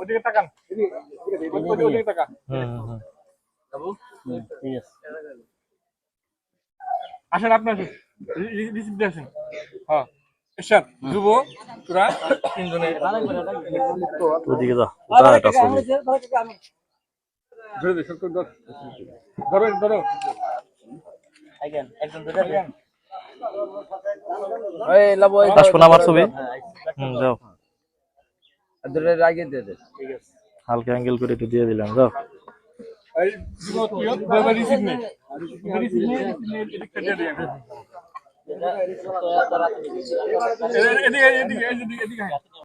ওদিকে তাকান আসেন আপনি আসেন। রিসিপ্ট আসেন। হ্যাঁ। যুব তোরা তিনজনে ওদিকে যা কোথায় একটা ছবি ধরে দে সত্তর ধর ধরো ধরো না আমার ছবি হুম যাও দিয়ে দে হালকা অ্যাঙ্গেল করে একটু দিয়ে দিলাম যাও এই যুব তুইও বাবা রিসিপ্ট নে রিসিপ্ট নে এদিকটা দিয়ে ini ini ini ini ini